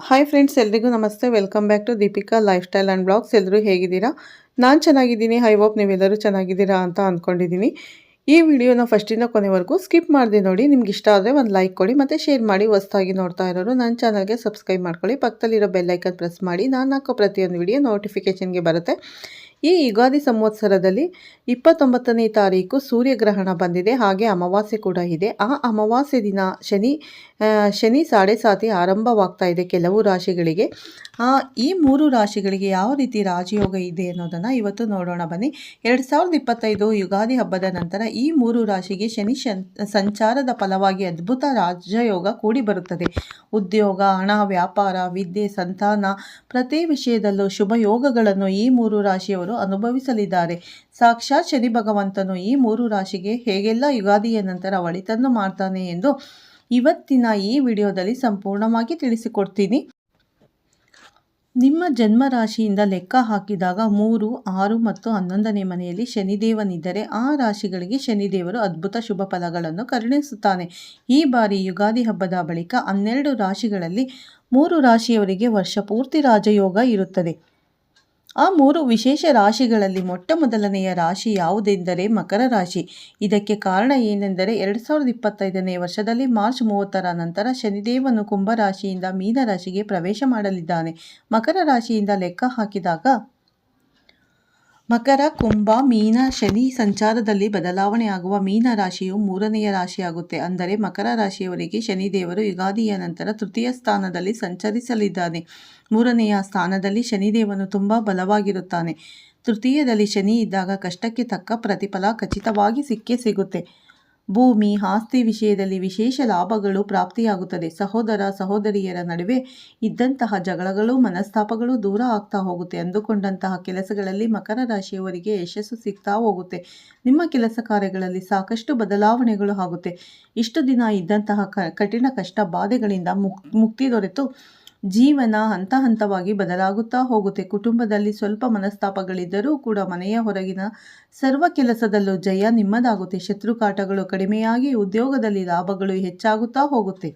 Hi friends ಎಲ್ರಿಗೂ ನಮಸ್ತೆ. Welcome back to Deepika life style and blogs ಎಲ್ಲರೂ ಹೇಗಿದ್ದೀರಾ? ನಾನು ಚೆನ್ನಾಗಿದ್ದೀನಿ. ಐ ಹೋಪ್ ನೀವೆಲ್ಲರೂ ಚೆನ್ನಾಗಿದ್ದೀರಾ ಅಂತ ಅಂದ್ಕೊಂಡಿದ್ದೀನಿ ಈ ವಿಡಿಯೋನ ಫಸ್ಟಿಂದ ಕೊನೆವರೆಗೂ ಸ್ಕಿಪ್ ಮಾಡಿದೆ ನೋಡಿ. ನಿಮ್ಗೆ ಇಷ್ಟ ಆದರೆ ಒಂದು ಲೈಕ್ ಕೊಡಿ, ಮತ್ತು ಶೇರ್ ಮಾಡಿ. ಹೊಸ್ದಾಗಿ ನೋಡ್ತಾ ಇರೋರು ನನ್ನ ಚಾನಲ್ಗೆ ಸಬ್ಸ್ಕ್ರೈಬ್ ಮಾಡ್ಕೊಳ್ಳಿ. ಪಕ್ಕದಲ್ಲಿರೋ ಬೆಲ್ಲೈಕನ್ ಪ್ರೆಸ್ ಮಾಡಿ. ನಾನು ಹಾಕೋ ಪ್ರತಿಯೊಂದು ವಿಡಿಯೋ ನೋಟಿಫಿಕೇಷನ್ಗೆ ಬರುತ್ತೆ. ಈ ಯುಗಾದಿ ಸಂವತ್ಸರದಲ್ಲಿ ಇಪ್ಪತ್ತೊಂಬತ್ತನೇ ತಾರೀಕು ಸೂರ್ಯಗ್ರಹಣ ಬಂದಿದೆ. ಹಾಗೆ ಅಮಾವಾಸ್ಯೆ ಕೂಡ ಇದೆ. ಆ ಅಮಾವಾಸ್ಯೆ ದಿನ ಶನಿ ಶನಿ ಸಾಡೆ ಸಾತಿ ಆರಂಭವಾಗ್ತಾ ಇದೆ ಕೆಲವು ರಾಶಿಗಳಿಗೆ. ಆ, ಈ ಮೂರು ರಾಶಿಗಳಿಗೆ ಯಾವ ರೀತಿ ರಾಜಯೋಗ ಇದೆ ಅನ್ನೋದನ್ನು ಇವತ್ತು ನೋಡೋಣ ಬನ್ನಿ. ಎರಡು ಸಾವಿರದ ಇಪ್ಪತ್ತೈದು ಯುಗಾದಿ ಹಬ್ಬದ ನಂತರ ಈ ಮೂರು ರಾಶಿಗೆ ಶನಿ ಸಂಚಾರದ ಫಲವಾಗಿ ಅದ್ಭುತ ರಾಜಯೋಗ ಕೂಡಿ ಬರುತ್ತದೆ. ಉದ್ಯೋಗ ಹಣ ವ್ಯಾಪಾರ ವಿದ್ಯೆ ಸಂತಾನ ಪ್ರತಿ ವಿಷಯದಲ್ಲೂ ಶುಭ ಯೋಗಗಳನ್ನು ಈ ಮೂರು ರಾಶಿಯವರು ಅನುಭವಿಸಲಿದ್ದಾರೆ. ಸಾಕ್ಷಾತ್ ಶನಿ ಭಗವಂತನು ಈ ಮೂರು ರಾಶಿಗೆ ಹೇಗೆಲ್ಲ ಯುಗಾದಿಯ ನಂತರ ಒಳಿತನ್ನು ಮಾಡ್ತಾನೆ ಎಂದು ಇವತ್ತಿನ ಈ ವಿಡಿಯೋದಲ್ಲಿ ಸಂಪೂರ್ಣವಾಗಿ ತಿಳಿಸಿಕೊಡ್ತೀನಿ. ನಿಮ್ಮ ಜನ್ಮ ರಾಶಿಯಿಂದ ಲೆಕ್ಕ ಹಾಕಿದಾಗ ಮೂರು, ಆರು ಮತ್ತು ಹನ್ನೊಂದನೇ ಮನೆಯಲ್ಲಿ ಶನಿದೇವನಿದ್ದರೆ ಆ ರಾಶಿಗಳಿಗೆ ಶನಿದೇವರು ಅದ್ಭುತ ಶುಭ ಫಲಗಳನ್ನು ಕರುಣಿಸುತ್ತಾನೆ. ಈ ಬಾರಿ ಯುಗಾದಿ ಹಬ್ಬದ ಬಳಿಕ ಹನ್ನೆರಡು ರಾಶಿಗಳಲ್ಲಿ ಮೂರು ರಾಶಿಯವರಿಗೆ ವರ್ಷ ಪೂರ್ತಿ ರಾಜಯೋಗ ಇರುತ್ತದೆ. ಆ ಮೂರು ವಿಶೇಷ ರಾಶಿಗಳಲ್ಲಿ ಮೊಟ್ಟ ಮೊದಲನೆಯ ರಾಶಿ ಯಾವುದೆಂದರೆ ಮಕರ ರಾಶಿ. ಇದಕ್ಕೆ ಕಾರಣ ಏನೆಂದರೆ ಎರಡು ಸಾವಿರದ ಇಪ್ಪತ್ತೈದನೇ ವರ್ಷದಲ್ಲಿ ಮಾರ್ಚ್ ಮೂವತ್ತರ ನಂತರ ಶನಿದೇವನು ಕುಂಭ ರಾಶಿಯಿಂದ ಮೀನ ಪ್ರವೇಶ ಮಾಡಲಿದ್ದಾನೆ. ಮಕರ ರಾಶಿಯಿಂದ ಲೆಕ್ಕ ಹಾಕಿದಾಗ ಮಕರ, ಕುಂಭ, ಮೀನ, ಶನಿ ಸಂಚಾರದಲ್ಲಿ ಬದಲಾವಣೆಯಾಗುವ ಮೀನ ರಾಶಿಯು ಮೂರನೆಯ ರಾಶಿಯಾಗುತ್ತೆ. ಅಂದರೆ ಮಕರ ರಾಶಿಯವರಿಗೆ ಶನಿದೇವರು ಯುಗಾದಿಯ ನಂತರ ತೃತೀಯ ಸ್ಥಾನದಲ್ಲಿ ಸಂಚರಿಸಲಿದ್ದಾನೆ. ಮೂರನೆಯ ಸ್ಥಾನದಲ್ಲಿ ಶನಿದೇವನು ತುಂಬ ಬಲವಾಗಿರುತ್ತಾನೆ. ತೃತೀಯದಲ್ಲಿ ಶನಿ ಇದ್ದಾಗ ಕಷ್ಟಕ್ಕೆ ತಕ್ಕ ಪ್ರತಿಫಲ ಖಚಿತವಾಗಿ ಸಿಕ್ಕೇ ಸಿಗುತ್ತೆ. ಭೂಮಿ, ಆಸ್ತಿ ವಿಷಯದಲ್ಲಿ ವಿಶೇಷ ಲಾಭಗಳು ಪ್ರಾಪ್ತಿಯಾಗುತ್ತದೆ. ಸಹೋದರ, ಸಹೋದರಿಯರ ನಡುವೆ ಇದ್ದಂತಹ ಜಗಳಗಳು, ಮನಸ್ತಾಪಗಳು ದೂರ ಆಗ್ತಾ ಹೋಗುತ್ತೆ. ಅಂದುಕೊಂಡಂತಹ ಕೆಲಸಗಳಲ್ಲಿ ಮಕರ ರಾಶಿಯವರಿಗೆ ಯಶಸ್ಸು ಸಿಗ್ತಾ ಹೋಗುತ್ತೆ. ನಿಮ್ಮ ಕೆಲಸ ಕಾರ್ಯಗಳಲ್ಲಿ ಸಾಕಷ್ಟು ಬದಲಾವಣೆಗಳು ಆಗುತ್ತೆ. ಇಷ್ಟು ದಿನ ಇದ್ದಂತಹ ಕಠಿಣ ಕಷ್ಟ ಬಾಧೆಗಳಿಂದ ಮುಕ್, ಮುಕ್ತಿ ದೊರೆತು ಜೀವನ ಹಂತ ಹಂತವಾಗಿ ಬದಲಾಗುತ್ತಾ ಹೋಗುತ್ತೆ. ಕುಟುಂಬದಲ್ಲಿ ಸ್ವಲ್ಪ ಮನಸ್ತಾಪಗಳಿದ್ದರೂ ಕೂಡ ಮನೆಯ ಹೊರಗಿನ ಸರ್ವ ಕೆಲಸದಲ್ಲೂ ಜಯ ನಿಮ್ಮದಾಗುತ್ತೆ. ಶತ್ರುಕಾಟಗಳು ಕಡಿಮೆಯಾಗಿ ಉದ್ಯೋಗದಲ್ಲಿ ಲಾಭಗಳು ಹೆಚ್ಚಾಗುತ್ತಾ ಹೋಗುತ್ತೆ.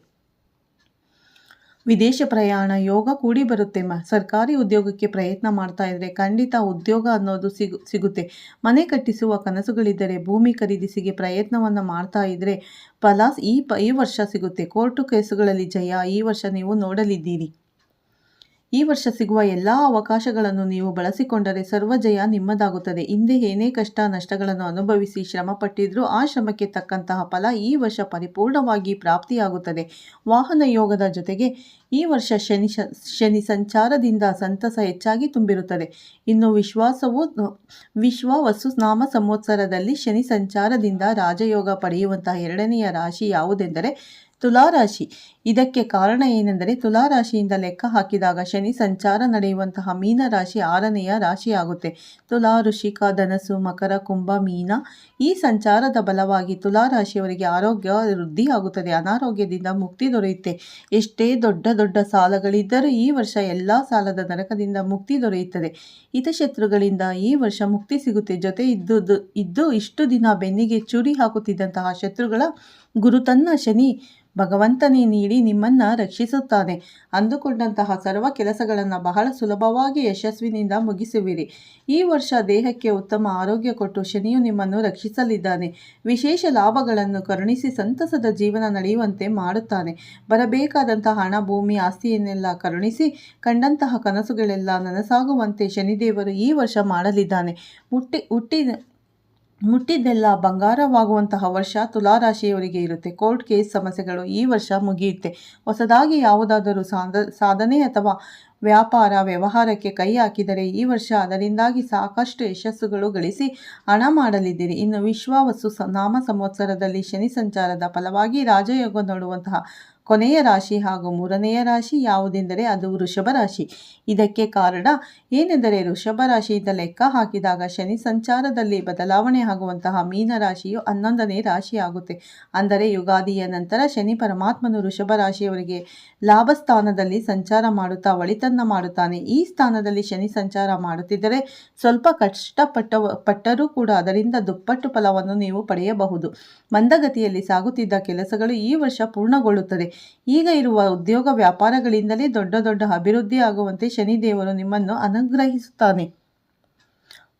ವಿದೇಶ ಪ್ರಯಾಣ ಯೋಗ ಕೂಡಿ ಬರುತ್ತೆ. ಮ, ಸರ್ಕಾರಿ ಉದ್ಯೋಗಕ್ಕೆ ಪ್ರಯತ್ನ ಮಾಡ್ತಾ ಇದ್ದರೆ ಖಂಡಿತ ಉದ್ಯೋಗ ಅನ್ನೋದು ಸಿಗು, ಸಿಗುತ್ತೆ. ಮನೆ ಕಟ್ಟಿಸುವ ಕನಸುಗಳಿದ್ದರೆ ಭೂಮಿ ಖರೀದಿಸಿಗೆ ಪ್ರಯತ್ನವನ್ನು ಮಾಡ್ತಾ ಇದ್ದರೆ ಫಲ ಈ ಪ, ಈ ವರ್ಷ ಸಿಗುತ್ತೆ. ಕೋರ್ಟು ಕೇಸುಗಳಲ್ಲಿ ಜಯ, ಈ ವರ್ಷ ನೀವು ನೋಡಲಿದ್ದೀರಿ. ಈ ವರ್ಷ ಸಿಗುವ ಎಲ್ಲ ಅವಕಾಶಗಳನ್ನು ನೀವು ಬಳಸಿಕೊಂಡರೆ ಸರ್ವ ಜಯ ನಿಮ್ಮದಾಗುತ್ತದೆ. ಹಿಂದೆ ಏನೇ ಕಷ್ಟ, ನಷ್ಟಗಳನ್ನು ಅನುಭವಿಸಿ ಶ್ರಮ ಪಟ್ಟಿದ್ರೂ ಆ ಶ್ರಮಕ್ಕೆ ತಕ್ಕಂತಹ ಫಲ ಈ ವರ್ಷ ಪರಿಪೂರ್ಣವಾಗಿ ಪ್ರಾಪ್ತಿಯಾಗುತ್ತದೆ. ವಾಹನ ಯೋಗದ ಜೊತೆಗೆ ಈ ವರ್ಷ ಶನಿ ಶನಿ ಸಂಚಾರದಿಂದ ಸಂತಸ ಹೆಚ್ಚಾಗಿ ತುಂಬಿರುತ್ತದೆ. ಇನ್ನು ವಿಶ್ವಾಸವು, ವಿಶ್ವ ವಸು ನಾಮ ಸಂವತ್ಸರದಲ್ಲಿ ಶನಿ ಸಂಚಾರದಿಂದ ರಾಜಯೋಗ ಪಡೆಯುವಂತಹ ಎರಡನೆಯ ರಾಶಿ ಯಾವುದೆಂದರೆ ತುಲಾರಾಶಿ. ಇದಕ್ಕೆ ಕಾರಣ ಏನೆಂದರೆ, ತುಲಾರಾಶಿಯಿಂದ ಲೆಕ್ಕ ಹಾಕಿದಾಗ ಶನಿ ಸಂಚಾರ ನಡೆಯುವಂತಹ ಮೀನ ರಾಶಿ ಆರನೆಯ ರಾಶಿಯಾಗುತ್ತೆ. ತುಲಾ, ಋಷಿಕ ಧನಸು ಮಕರ, ಕುಂಭ, ಮೀನ ಈ ಸಂಚಾರದ ಬಲವಾಗಿ ತುಲಾರಾಶಿಯವರಿಗೆ ಆರೋಗ್ಯ ವೃದ್ಧಿಯಾಗುತ್ತದೆ ಅನಾರೋಗ್ಯದಿಂದ ಮುಕ್ತಿ ದೊರೆಯುತ್ತೆ. ಎಷ್ಟೇ ದೊಡ್ಡ ದೊಡ್ಡ ಸಾಲಗಳಿದ್ದರೂ ಈ ವರ್ಷ ಎಲ್ಲ ಸಾಲದ ನರಕದಿಂದ ಮುಕ್ತಿ ದೊರೆಯುತ್ತದೆ. ಹಿತಶತ್ರುಗಳಿಂದ ಈ ವರ್ಷ ಮುಕ್ತಿ ಸಿಗುತ್ತೆ. ಜೊತೆ ಇದ್ದು ಇದ್ದು ಇಷ್ಟು ದಿನ ಬೆನ್ನಿಗೆ ಚೂರಿ ಹಾಕುತ್ತಿದ್ದಂತಹ ಶತ್ರುಗಳ ಗುರುತನ್ನ ಶನಿ ಭಗವಂತನೇ ನೀಡಿ ನಿಮ್ಮನ್ನು ರಕ್ಷಿಸುತ್ತಾನೆ. ಅಂದುಕೊಂಡಂತಹ ಸರ್ವ ಕೆಲಸಗಳನ್ನು ಬಹಳ ಸುಲಭವಾಗಿ ಯಶಸ್ವಿನಿಂದ ಮುಗಿಸುವಿರಿ. ಈ ವರ್ಷ ದೇಹಕ್ಕೆ ಉತ್ತಮ ಆರೋಗ್ಯ ಕೊಟ್ಟು ಶನಿಯು ನಿಮ್ಮನ್ನು ರಕ್ಷಿಸಲಿದ್ದಾನೆ. ವಿಶೇಷ ಲಾಭಗಳನ್ನು ಕರುಣಿಸಿ ಸಂತಸದ ಜೀವನ ನಡೆಯುವಂತೆ ಮಾಡುತ್ತಾನೆ. ಬರಬೇಕಾದಂತಹ ಹಣ, ಭೂಮಿ, ಆಸ್ತಿಯನ್ನೆಲ್ಲ ಕರುಣಿಸಿ ಕಂಡಂತಹ ಕನಸುಗಳೆಲ್ಲ ನನಸಾಗುವಂತೆ ಶನಿದೇವರು ಈ ವರ್ಷ ಮಾಡಲಿದ್ದಾನೆ. ಹುಟ್ಟಿ, ಹುಟ್ಟಿದ ಮುಟ್ಟಿದ್ದೆಲ್ಲ ಬಂಗಾರವಾಗುವಂತಹ ವರ್ಷ ತುಲಾರಾಶಿಯವರಿಗೆ ಇರುತ್ತೆ. ಕೋರ್ಟ್ ಕೇಸ್ ಸಮಸ್ಯೆಗಳು ಈ ವರ್ಷ ಮುಗಿಯುತ್ತೆ. ಹೊಸದಾಗಿ ಯಾವುದಾದರೂ ಸಾಧ ಸಾಧನೆ ಅಥವಾ ವ್ಯಾಪಾರ ವ್ಯವಹಾರಕ್ಕೆ ಕೈ ಹಾಕಿದರೆ ಈ ವರ್ಷ ಅದರಿಂದಾಗಿ ಸಾಕಷ್ಟು ಯಶಸ್ಸುಗಳು ಗಳಿಸಿ ಹಣ ಮಾಡಲಿದ್ದೀರಿ. ಇನ್ನು ವಿಶ್ವವಸ್ತು ನಾಮ ಸಂವತ್ಸರದಲ್ಲಿ ಶನಿ ಸಂಚಾರದ ಫಲವಾಗಿ ರಾಜಯೋಗ ನೋಡುವಂತಹ ಕೊನೆಯ ರಾಶಿ ಹಾಗೂ ಮೂರನೆಯ ರಾಶಿ ಯಾವುದೆಂದರೆ ಅದು ವೃಷಭ ರಾಶಿ. ಇದಕ್ಕೆ ಕಾರಣ ಏನೆಂದರೆ ವೃಷಭ ರಾಶಿಯಿಂದ ಲೆಕ್ಕ ಹಾಕಿದಾಗ ಶನಿ ಸಂಚಾರದಲ್ಲಿ ಬದಲಾವಣೆ ಆಗುವಂತಹ ಮೀನ ರಾಶಿಯು ಹನ್ನೊಂದನೇ ರಾಶಿಯಾಗುತ್ತೆ ಅಂದರೆ ಯುಗಾದಿಯ ನಂತರ ಶನಿ ಪರಮಾತ್ಮನು ವೃಷಭ ರಾಶಿಯವರಿಗೆ ಲಾಭಸ್ಥಾನದಲ್ಲಿ ಸಂಚಾರ ಮಾಡುತ್ತಾ ಒಳಿತನ್ನು ಒಳಿತನ್ನು ಮಾಡುತ್ತಾನೆ. ಈ ಸ್ಥಾನದಲ್ಲಿ ಶನಿ ಸಂಚಾರ ಮಾಡುತ್ತಿದ್ದರೆ ಸ್ವಲ್ಪ ಕಷ್ಟಪಟ್ಟ ಪಟ್ಟರೂ ಕೂಡ ಅದರಿಂದ ದುಪ್ಪಟ್ಟು ಫಲವನ್ನು ನೀವು ಪಡೆಯಬಹುದು. ಮಂದಗತಿಯಲ್ಲಿ ಸಾಗುತ್ತಿದ್ದ ಕೆಲಸಗಳು ಈ ವರ್ಷ ಪೂರ್ಣಗೊಳ್ಳುತ್ತದೆ. ಈಗ ಇರುವ ಉದ್ಯೋಗ ವ್ಯಾಪಾರಗಳಿಂದಲೇ ದೊಡ್ಡ ದೊಡ್ಡ ಅಭಿವೃದ್ಧಿ ಆಗುವಂತೆ ಶನಿದೇವರು ನಿಮ್ಮನ್ನು ಅನುಗ್ರಹಿಸುತ್ತಾನೆ.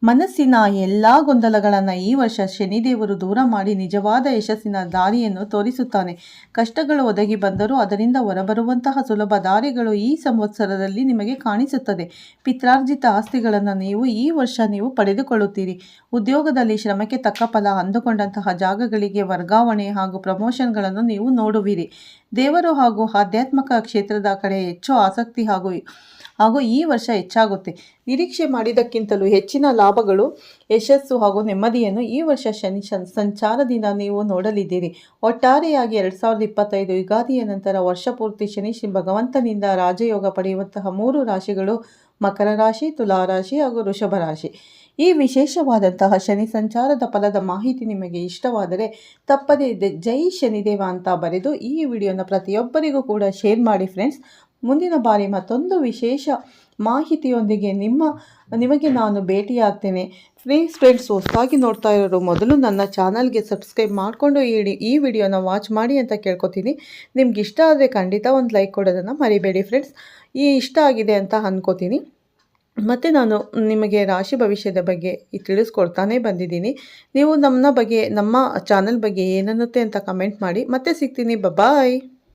ಮನಸ್ಸಿನ ಎಲ್ಲ ಗೊಂದಲಗಳನ್ನು ಈ ವರ್ಷ ಶನಿದೇವರು ದೂರ ಮಾಡಿ ನಿಜವಾದ ಯಶಸ್ಸಿನ ದಾರಿಯನ್ನು ತೋರಿಸುತ್ತಾನೆ. ಕಷ್ಟಗಳು ಒದಗಿ ಬಂದರೂ ಅದರಿಂದ ಹೊರಬರುವಂತಹ ಸುಲಭ ದಾರಿಗಳು ಈ ಸಂವತ್ಸರದಲ್ಲಿ ನಿಮಗೆ ಕಾಣಿಸುತ್ತದೆ. ಪಿತ್ರಾರ್ಜಿತ ಆಸ್ತಿಗಳನ್ನು ನೀವು ಈ ವರ್ಷ ನೀವು ಪಡೆದುಕೊಳ್ಳುತ್ತೀರಿ. ಉದ್ಯೋಗದಲ್ಲಿ ಶ್ರಮಕ್ಕೆ ತಕ್ಕ ಫಲ ಅಂದುಕೊಂಡಂತಹ ಜಾಗಗಳಿಗೆ ವರ್ಗಾವಣೆ ಹಾಗೂ ಪ್ರಮೋಷನ್ಗಳನ್ನು ನೀವು ನೋಡುವಿರಿ. ದೇವರು ಹಾಗೂ ಆಧ್ಯಾತ್ಮಿಕ ಕ್ಷೇತ್ರದ ಕಡೆ ಹೆಚ್ಚು ಆಸಕ್ತಿ ಹಾಗೂ ಹಾಗೂ ಈ ವರ್ಷ ಹೆಚ್ಚಾಗುತ್ತೆ. ನಿರೀಕ್ಷೆ ಮಾಡಿದ್ದಕ್ಕಿಂತಲೂ ಹೆಚ್ಚಿನ ಲಾಭಗಳು, ಯಶಸ್ಸು ಹಾಗೂ ನೆಮ್ಮದಿಯನ್ನು ಈ ವರ್ಷ ಶನಿ ಸಂಚಾರದಿಂದ ನೀವು ನೋಡಲಿದ್ದೀರಿ. ಒಟ್ಟಾರೆಯಾಗಿ ಎರಡು ಸಾವಿರದ ಇಪ್ಪತ್ತೈದು ಯುಗಾದಿಯ ನಂತರ ವರ್ಷಪೂರ್ತಿ ಶನಿ ಶ್ರೀ ಭಗವಂತನಿಂದ ರಾಜಯೋಗ ಪಡೆಯುವಂತಹ ಮೂರು ರಾಶಿಗಳು ಮಕರ ರಾಶಿ, ತುಲಾ ರಾಶಿ ಹಾಗೂ ವೃಷಭ ರಾಶಿ. ಈ ವಿಶೇಷವಾದಂತಹ ಶನಿ ಸಂಚಾರದ ಫಲದ ಮಾಹಿತಿ ನಿಮಗೆ ಇಷ್ಟವಾದರೆ ತಪ್ಪದೇ ಜೈ ಶನಿದೇವ ಅಂತ ಬರೆದು ಈ ವಿಡಿಯೋನ ಪ್ರತಿಯೊಬ್ಬರಿಗೂ ಕೂಡ ಶೇರ್ ಮಾಡಿ ಫ್ರೆಂಡ್ಸ್. ಮುಂದಿನ ಬಾರಿ ಮತ್ತೊಂದು ವಿಶೇಷ ಮಾಹಿತಿಯೊಂದಿಗೆ ನಿಮ್ಮ, ನಿಮಗೆ ನಾನು ಭೇಟಿಯಾಗ್ತೇನೆ. ಫ್ರೀ ಫ್ರೆಂಡ್ಸ್ ಹೊಸದಾಗಿ ನೋಡ್ತಾ ಇರೋರು ಮೊದಲು ನನ್ನ ಚಾನಲ್ಗೆ ಸಬ್ಸ್ಕ್ರೈಬ್ ಮಾಡಿಕೊಂಡು ಈ ಈ ವಿಡಿಯೋನ ವಾಚ್ ಮಾಡಿ ಅಂತ ಕೇಳ್ಕೊತೀನಿ. ನಿಮ್ಗೆ ಇಷ್ಟ ಆದರೆ ಖಂಡಿತ ಒಂದು ಲೈಕ್ ಕೊಡೋದನ್ನು ಮರಿಬೇಡಿ ಫ್ರೆಂಡ್ಸ್. ಈ ಇಷ್ಟ ಆಗಿದೆ ಅಂತ ಅಂದ್ಕೋತೀನಿ ಮತ್ತು ನಾನು ನಿಮಗೆ ರಾಶಿ ಭವಿಷ್ಯದ ಬಗ್ಗೆ ತಿಳಿಸ್ಕೊಡ್ತಾನೆ ಬಂದಿದ್ದೀನಿ. ನೀವು ನಮ್ಮ ಬಗ್ಗೆ, ನಮ್ಮ ಚಾನಲ್ ಬಗ್ಗೆ ಏನನ್ನುತ್ತೆ ಅಂತ ಕಮೆಂಟ್ ಮಾಡಿ. ಮತ್ತೆ ಸಿಗ್ತೀನಿ. ಬಾಯ್